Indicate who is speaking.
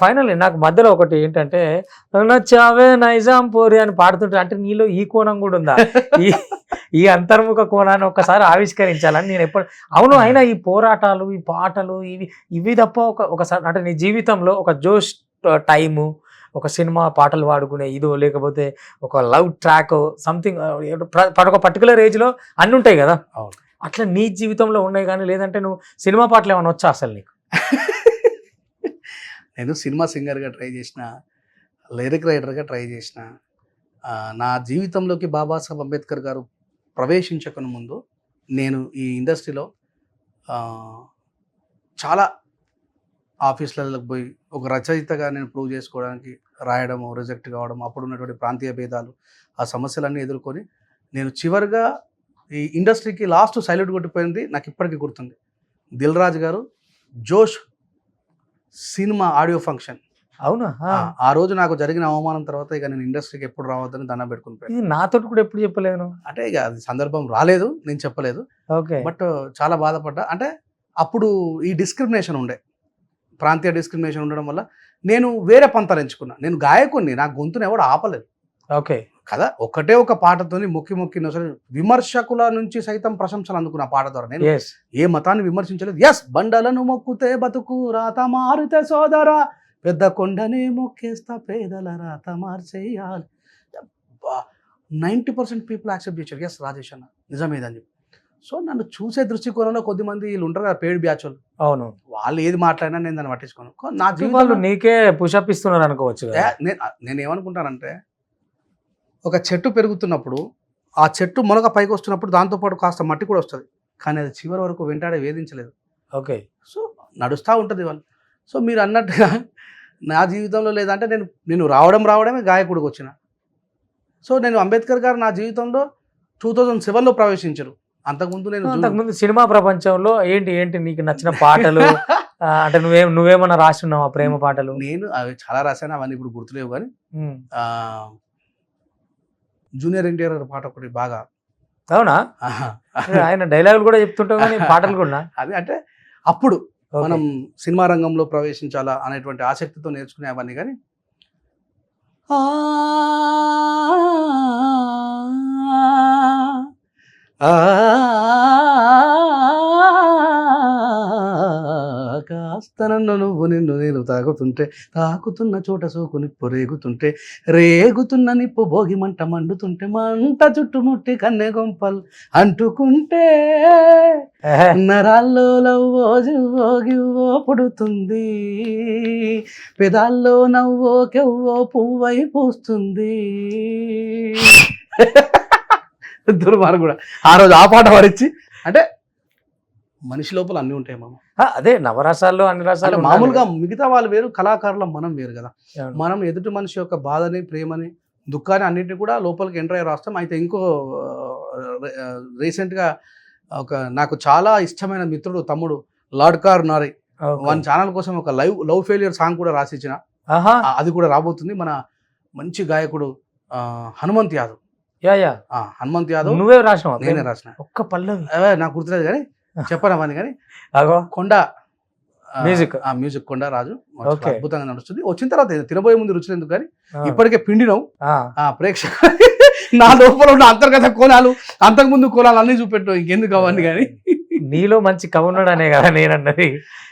Speaker 1: Final నాకు మధ్యలో ఒకటి ఏంటంటే నచ్చావే నైజాం పోరి అని పాడుతుంటే అంటే నీలో ఈ కోణం కూడా ఉందా? ఈ ఈ అంతర్ముఖ కోణాన్ని ఒక్కసారి ఆవిష్కరించాలని నేను ఎప్పుడు అవును అయినా ఈ పోరాటాలు ఈ పాటలు ఇవి ఇవి తప్ప ఒక ఒకసారి అంటే నీ జీవితంలో ఒక జోష్ టైము ఒక సినిమా పాటలు పాడుకునే ఇదో లేకపోతే ఒక లవ్ ట్రాక్ సంథింగ్ ఒక పర్టికులర్ ఏజ్లో అన్ని ఉంటాయి కదా. అట్లా నీ జీవితంలో ఉన్నాయి కానీ లేదంటే నువ్వు సినిమా పాటలు ఏమైనా వచ్చా అసలు నీకు?
Speaker 2: నేను సినిమా సింగర్గా ట్రై చేసిన లిరిక్ రైటర్గా ట్రై చేసిన నా జీవితంలోకి బాబాసాహెబ్ అంబేద్కర్ గారు ప్రవేశించకుని ముందు నేను ఈ ఇండస్ట్రీలో చాలా ఆఫీసులకు పోయి ఒక రచయితగా నేను ప్రూవ్ చేసుకోవడానికి రాయడము రిజెక్ట్ కావడం అప్పుడు ఉన్నటువంటి ప్రాంతీయ భేదాలు ఆ సమస్యలన్నీ ఎదుర్కొని నేను చివరిగా ఈ ఇండస్ట్రీకి లాస్ట్ సైలెంట్ కొట్టిపోయింది నాకు ఇప్పటికీ గుర్తుంది. దిల్ రాజు గారు జోష్ సినిమా ఆడియో ఫంక్షన్.
Speaker 1: అవునా? ఆ.
Speaker 2: రోజు నాకు జరిగిన అవమానం తర్వాత ఇక నేను ఇండస్ట్రీకి ఎప్పుడు రావద్దని దండం పెట్టుకుని.
Speaker 1: ఇది నాతో కూడా ఎప్పుడు చెప్పలేదు నువ్వు
Speaker 2: అంటే ఇక అది సందర్భం రాలేదు నేను చెప్పలేదు.
Speaker 1: ఓకే.
Speaker 2: బట్ చాలా బాధపడ్డా. అంటే అప్పుడు ఈ డిస్క్రిమినేషన్ ఉండే. ప్రాంతీయ డిస్క్రిమినేషన్ ఉండడం వల్ల నేను వేరే పంతాలు ఎంచుకున్నా. నేను గాయకుడిని నా గొంతుని ఎవడు ఆపలేదు.
Speaker 1: ఓకే.
Speaker 2: కదా ఒకటే ఒక పాటతోని మొక్కి మొక్కి విమర్శకుల నుంచి సైతం ప్రశంసలు అందుకున్న పాట ద్వారా నేను ఏ మతాన్ని విమర్శించలేదు. ఎస్ బండలను మొక్కుతే బతుకు రాత మారితే సోదరా. పెద్ద కొండనే మొక్కేస్తా పేదల రాత మార్చేయాలి. నైంటీ పర్సెంట్ పీపుల్ యాక్సెప్ట్ చేశారు. ఎస్ రాజేష్ అన్న. నిజమేదని చెప్పి. సో నన్ను చూసే దృష్టికోణంలో కొద్దిమంది వీళ్ళు ఉంటారు కదా పేడ్ బ్యాచ్ వాళ్ళు.
Speaker 1: అవును.
Speaker 2: వాళ్ళు ఏది మాట్లాడినా నేను దాన్ని పట్టించుకోను. నా జీవితంలో
Speaker 1: నీకే పుషప్ ఇస్తున్నారు అనుకోవచ్చు
Speaker 2: నేను నేను ఏమనుకుంటానంటే ఒక చెట్టు పెరుగుతున్నప్పుడు ఆ చెట్టు మొలక పైకి వస్తున్నప్పుడు దాంతోపాటు కాస్త మట్టి కూడా వస్తుంది. కానీ అది చివరి వరకు వెంటాడే వేధించలేదు.
Speaker 1: ఓకే.
Speaker 2: సో నడుస్తూ ఉంటుంది వాళ్ళు. సో మీరు అన్నట్టుగా నా జీవితంలో లేదంటే నేను నేను రావడం రావడమే గాయకుడికి వచ్చిన. సో నేను అంబేద్కర్ గారు నా జీవితంలో టూ థౌజండ్ సెవెన్లో ప్రవేశించరు. అంతకుముందు నేను
Speaker 1: అంతకుముందు సినిమా ప్రపంచంలో ఏంటి ఏంటి నీకు నచ్చిన పాటలు? అంటే నువ్వేం నువ్వేమన్నా రాసి ఉన్నావు ఆ ప్రేమ పాటలు?
Speaker 2: నేను అవి చాలా రాశాను అవన్నీ ఇప్పుడు గుర్తులేవు కానీ జూనియర్ ఎన్టీఆర్ గారి పాట ఒకటి బాగా
Speaker 1: అవునా. ఆయన డైలాగులు కూడా చెప్తుంటావు కానీ పాటలు కూడా
Speaker 2: అది అంటే అప్పుడు. మనం సినిమా రంగంలో ప్రవేశించాలా అనేటువంటి ఆసక్తితో నేర్చుకునే అవన్నీ కానీ ఆ, ఆ, కాస్త నన్ను నువ్వు నిన్ను నేను తాకుతుంటే తాకుతున్న చోట సోకు నిప్పు రేగుతుంటే రేగుతున్న నిప్పు భోగి మంట మండుతుంటే మంట చుట్టుముట్టి కన్నె గొంపలు అంటుకుంటే. నరాల్లో లవ్వో జివ్వో గివ్వో పుడుతుంది పెదాల్లో నవ్వో కెవ్వో పువ్వై పూస్తుంది దుర్మార్గం కూడా ఆ రోజు ఆ పాట పడిచ్చి అంటే మనిషి లోపల అన్నీ ఉంటాయి మామ.
Speaker 1: అదే నవరసాల్లో అన్ని రసాలు
Speaker 2: మామూలుగా మిగతా వాళ్ళు వేరు కళాకారులం మనం వేరు కదా. మనం ఎదుటి మనిషి యొక్క బాధని ప్రేమని దుఃఖాన్ని అన్నింటినీ కూడా లోపలికి ఎంటర్ అయ్యి రాస్తాం. అయితే ఇంకో రీసెంట్గా ఒక నాకు చాలా ఇష్టమైన మిత్రుడు తమ్ముడు లార్డ్ కార్ నారి. వన్ ఛానల్ కోసం ఒక లైవ్ లవ్ ఫెయిలియర్ సాంగ్ కూడా రాసిచ్చిన. అది కూడా రాబోతుంది. మన మంచి గాయకుడు హనుమంత్ యాదవ్.
Speaker 1: యా
Speaker 2: హనుమంత్ యాదవ్
Speaker 1: నువ్వే రాసినావు?
Speaker 2: నేనే రాసిన.
Speaker 1: ఒక్క పల్లవి.
Speaker 2: అవే నాకు గుర్తులేదు కానీ చెప్పను అవన్నీ కానీ కొండ
Speaker 1: Music.
Speaker 2: ఆ మ్యూజిక్ కొండ రాజు. అద్భుతంగా నడుస్తుంది. వచ్చిన తర్వాత తినబోయే ముందు రుచులు ఎందుకు కానీ ఇప్పటికే పిండినావు. ఆ, ప్రేక్షకులు నా లోపల ఉన్న అంతర్గత కోణాలు అంతకుముందు కోణాలు అన్ని చూపెట్టు ఇంకెందుకు అవన్నీ కానీ
Speaker 1: నీలో మంచి కవున్నాడు అనే కదా నేను అన్నది